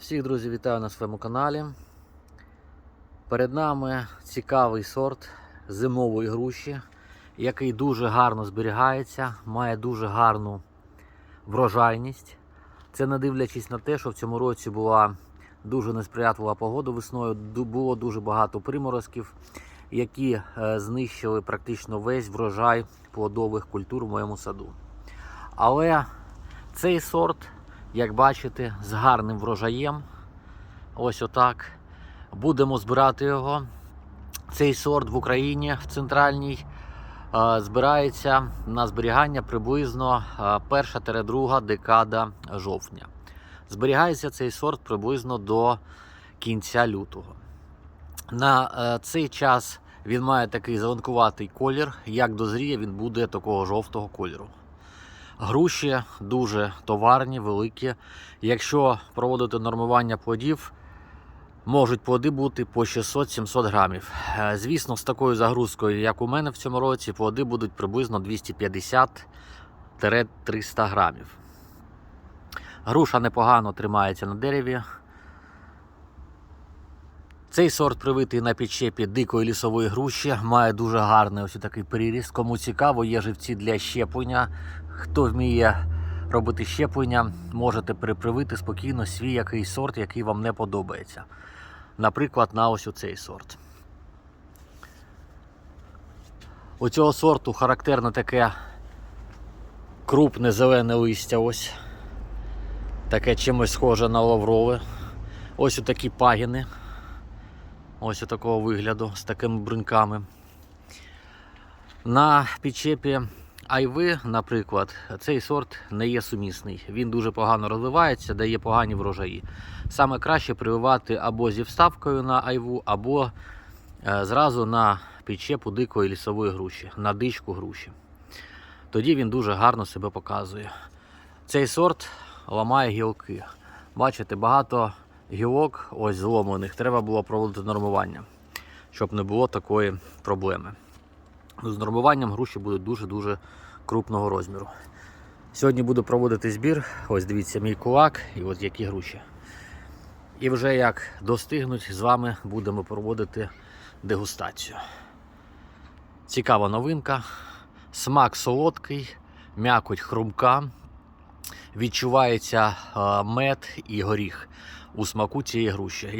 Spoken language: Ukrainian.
Всіх друзі, вітаю на своєму каналі. Перед нами цікавий сорт зимової груші, який дуже гарно зберігається, має дуже гарну врожайність. Це не дивлячись на те, що в цьому році була дуже несприятлива погода весною, було дуже багато приморозків, які е, знищили практично весь врожай плодових культур в моєму саду. Але цей сорт як бачите, з гарним врожаєм. Ось отак. Будемо збирати його. Цей сорт в Україні в центральній е, збирається на зберігання приблизно е, 1-2 декада жовтня. Зберігається цей сорт приблизно до кінця лютого. На е, цей час він має такий зеленкуватий колір. Як дозріє, він буде такого жовтого кольору. Груші дуже товарні, великі. Якщо проводити нормування плодів, можуть плоди бути по 600-700 грамів. Е, Звісно, з такою загрузкою, як у мене в цьому році, плоди будуть приблизно 250-300 грамів. Груша непогано тримається на дереві. Цей сорт привитий на підщепі дикої лісової груші, має дуже гарний ось такий приріст. Кому цікаво, є живці для щеплення. Хто вміє робити щеплення, можете перепривити спокійно свій якийсь сорт, який вам не подобається. Наприклад, на ось цей сорт. У цього сорту характерне таке крупне зелене листя. Ось. Таке чимось схоже на лаврове. Ось такі пагіни. Ось такого вигляду з такими бруньками. На підчепі айви, наприклад, цей сорт не є сумісний. Він дуже погано розвивається, дає погані врожаї. Саме краще прививати або зі вставкою на айву, або е, зразу на підчепу дикої лісової груші, на дичку груші. Тоді він дуже гарно себе показує. Цей сорт ламає гілки. Бачите, багато гілок ось зломаних. Треба було проводити нормування, щоб не було такої проблеми. Ну, З нормуванням груші будуть дуже-дуже крупного розміру. Сьогодні буду проводити збір. Ось дивіться, мій кулак і от які груші. І вже як достигнуть, з вами будемо проводити дегустацію. Цікава новинка. Смак солодкий, м'якоть хрумка. Відчувається е, мед і горіх у смаку цієї груші.